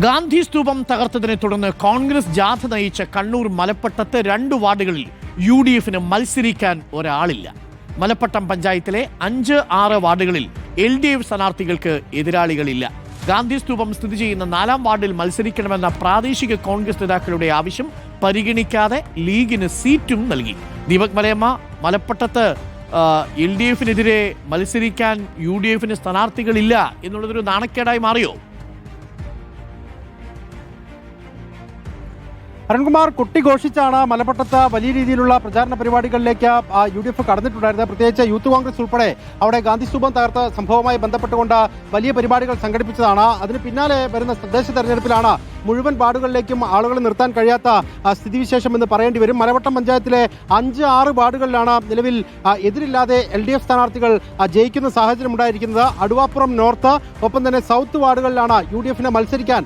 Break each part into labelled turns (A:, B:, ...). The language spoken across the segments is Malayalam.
A: ഗാന്ധി സ്തൂപം തകർത്തതിനെ തുടർന്ന് കോൺഗ്രസ് ജാഥ നയിച്ച കണ്ണൂർ മലപ്പട്ടത്ത് രണ്ട് വാർഡുകളിൽ യു ഡി എഫിന് മത്സരിക്കാൻ ഒരാളില്ല. മലപ്പട്ടം പഞ്ചായത്തിലെ അഞ്ച് ആറ് വാർഡുകളിൽ എൽ ഡി എഫ് സ്ഥാനാർത്ഥികൾക്ക് എതിരാളികളില്ല. ഗാന്ധി സ്തൂപം സ്ഥിതി ചെയ്യുന്ന നാലാം വാർഡിൽ മത്സരിക്കണമെന്ന പ്രാദേശിക കോൺഗ്രസ് നേതാക്കളുടെ ആവശ്യം പരിഗണിക്കാതെ ലീഗിന് സീറ്റും നൽകി. ദീപക് മലയമ്മ മലപ്പട്ടത്ത് എൽ ഡി എഫിനെതിരെ മത്സരിക്കാൻ യു ഡി എഫിന് സ്ഥാനാർത്ഥികളില്ല എന്നുള്ളതൊരു നാണക്കേടായി മാറിയോ?
B: അരുൺകുമാർ കുട്ടിഘോഷിച്ചാണ് മലപ്പട്ടത്ത് വലിയ രീതിയിലുള്ള പ്രചാരണ പരിപാടികളിലേക്ക് യു ഡി എഫ് കടന്നിട്ടുണ്ടായിരുന്നത്. പ്രത്യേകിച്ച് യൂത്ത് കോൺഗ്രസ് ഉൾപ്പെടെ അവിടെ ഗാന്ധി സ്തൂപം തകർത്ത സംഭവവുമായി ബന്ധപ്പെട്ടുകൊണ്ട് വലിയ പരിപാടികൾ സംഘടിപ്പിച്ചതാണ്. അതിന് പിന്നാലെ വരുന്ന തദ്ദേശ തെരഞ്ഞെടുപ്പിലാണ് മുഴുവൻ വാർഡുകളിലേക്കും ആളുകളെ നിർത്താൻ കഴിയാത്ത സ്ഥിതിവിശേഷം എന്ന് പറയേണ്ടി വരും. മലവട്ടം പഞ്ചായത്തിലെ അഞ്ച് ആറ് വാർഡുകളിലാണ് നിലവിൽ എതിരില്ലാതെ എൽ ഡി എഫ് സ്ഥാനാർത്ഥികൾ ജയിക്കുന്ന സാഹചര്യം ഉണ്ടായിരിക്കുന്നത്. അടുവാപ്പുറം നോർത്ത് ഒപ്പം തന്നെ സൗത്ത് വാർഡുകളിലാണ് യു ഡി എഫിനെ മത്സരിക്കാൻ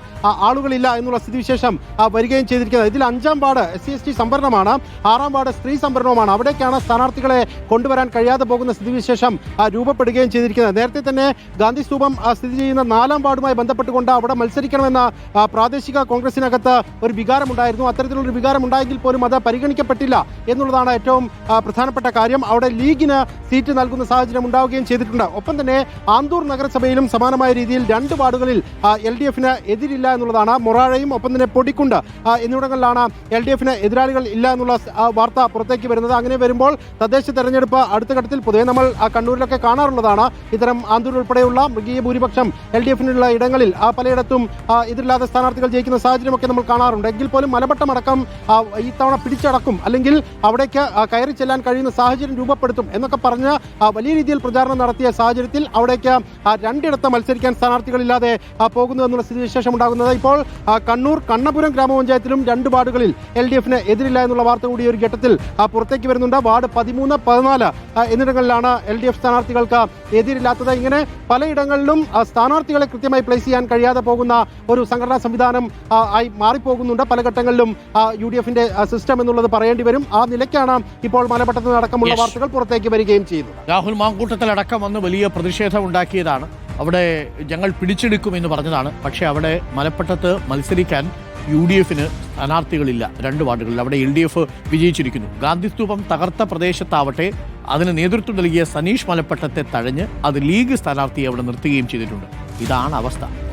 B: ആളുകളില്ല എന്നുള്ള സ്ഥിതിവിശേഷം വരികയും ചെയ്തിരിക്കുന്നത്. ഇതിൽ അഞ്ചാം ward S C S T സംവരണമാണ് ആറാം വാർഡ് സ്ത്രീ സംവരണവുമാണ് അവിടേക്കാണ് സ്ഥാനാർത്ഥികളെ കൊണ്ടുവരാൻ കഴിയാതെ പോകുന്ന സ്ഥിതിവിശേഷം രൂപപ്പെടുകയും ചെയ്തിരിക്കുന്നത്. നേരത്തെ തന്നെ ഗാന്ധി സ്തൂപം സ്ഥിതി ചെയ്യുന്ന നാലാം വാർഡുമായി ബന്ധപ്പെട്ടുകൊണ്ട് അവിടെ മത്സരിക്കണമെന്ന ആ, പ്രാദേശിക കോൺഗ്രസിനകത്ത് ഒരു വികാരമുണ്ടായിരുന്നു. അത്തരത്തിലുള്ള വികാരം ഉണ്ടായെങ്കിൽ പോലും അത് പരിഗണിക്കപ്പെട്ടില്ല എന്നുള്ളതാണ് ഏറ്റവും പ്രധാനപ്പെട്ട കാര്യം. അവിടെ ലീഗിന് സീറ്റ് നൽകുന്ന സാഹചര്യം ഉണ്ടാവുകയും ചെയ്തിട്ടുണ്ട്. ഒപ്പം തന്നെ ആന്തൂർ നഗരസഭയിലും സമാനമായ രീതിയിൽ രണ്ട് വാർഡുകളിൽ എൽ ഡി എഫിന് എതിരില്ല എന്നുള്ളതാണ് മൊറാഴയും ഒപ്പം തന്നെ പൊടിക്കുണ്ട്. എന്നിവിടങ്ങളിലാണ് എൽ ഡി എഫിന് എതിരാളികൾ ഇല്ല എന്നുള്ള വാർത്ത പുറത്തേക്ക് വരുന്നത്. അങ്ങനെ വരുമ്പോൾ തദ്ദേശ തെരഞ്ഞെടുപ്പ് അടുത്ത ഘട്ടത്തിൽ പൊതുവെ നമ്മൾ കണ്ണൂരിലൊക്കെ കാണാറുള്ളതാണ്. ഇത്തരം ആന്തൂർ ഉൾപ്പെടെയുള്ള മൃഗീയ ഭൂരിപക്ഷം എൽ ഡി എഫിനുള്ള ഇടങ്ങളിൽ പലയിടത്തും എതിരില്ലാത്ത സ്ഥാനാർത്ഥികൾ ജയിക്കുന്ന സാഹചര്യമൊക്കെ നമ്മൾ കാണാറുണ്ട്. എങ്കിൽ പോലും മലബട്ടം അടക്കം ഈ തവണ പിടിച്ചടക്കും. അല്ലെങ്കിൽ അവിടേക്ക് കയറി ചെല്ലാൻ കഴിയുന്ന സാഹചര്യം രൂപപ്പെടുത്തും എന്നൊക്കെ പറഞ്ഞ് വലിയ രീതിയിൽ പ്രചാരണം നടത്തിയ സാഹചര്യത്തിൽ അവിടേക്ക് രണ്ടിടത്ത് മത്സരിക്കാൻ സ്ഥാനാർത്ഥികളില്ലാതെ പോകുന്നു എന്നുള്ള സ്ഥിതിവിശേഷം ഉണ്ടാകുന്നത്. ഇപ്പോൾ കണ്ണൂർ കണ്ണപുരം ഗ്രാമപഞ്ചായത്തിലും രണ്ട് വാർഡുകളിൽ എൽ ഡി എഫിന് എതിരില്ല എന്നുള്ള വാർത്ത കൂടി ഒരു ഘട്ടത്തിൽ പുറത്തേക്ക് വരുന്നുണ്ട്. വാർഡ് പതിമൂന്ന് പതിനാല് എന്നിടങ്ങളിലാണ് എൽ ഡി എഫ് സ്ഥാനാർത്ഥികൾക്ക് എതിരില്ലാത്തത്. ഇങ്ങനെ പലയിടങ്ങളിലും സ്ഥാനാർത്ഥികളെ കൃത്യമായി പ്ലേസ് ചെയ്യാൻ കഴിയാതെ പോകുന്ന ഒരു സംഘടനാ സംവിധാനം ആ, ആയി മാറിപ്പോകുന്നുണ്ട്. പല ഘട്ടങ്ങളിലും യു ഡി എഫിന്റെ സിസ്റ്റം എന്നുള്ളത് പറയേണ്ടി വരും. ആ നിലയ്ക്കാണ് ഇപ്പോൾ മലപ്പട്ടത്ത് അടക്കമുള്ള വാർത്തകൾ പുറത്തേക്ക് വരികയും ചെയ്യുന്നത്.
A: രാഹുൽ മാങ്കൂട്ടത്തിൽ അടക്കം വന്ന് വലിയ പ്രതിഷേധം ഉണ്ടാക്കിയതാണ്. അവിടെ ഞങ്ങൾ പിടിച്ചെടുക്കുമെന്ന് പറഞ്ഞതാണ്. പക്ഷേ അവിടെ മലപ്പട്ടത്ത് മത്സരിക്കാൻ യു ഡി എഫിന് സ്ഥാനാർത്ഥികളില്ല. രണ്ട് വാർഡുകളിൽ. അവിടെ എൽ ഡി എഫ് വിജയിച്ചിരിക്കുന്നു. ഗാന്ധി സ്തൂപം തകർത്ത പ്രദേശത്താവട്ടെ അതിന് നേതൃത്വം നൽകിയ സനീഷ് മലപ്പട്ടത്തെ തഴഞ്ഞ് അത് ലീഗ് സ്ഥാനാർത്ഥിയെ അവിടെ നിർത്തുകയും ചെയ്തിട്ടുണ്ട്. ഇതാണ് അവസ്ഥ.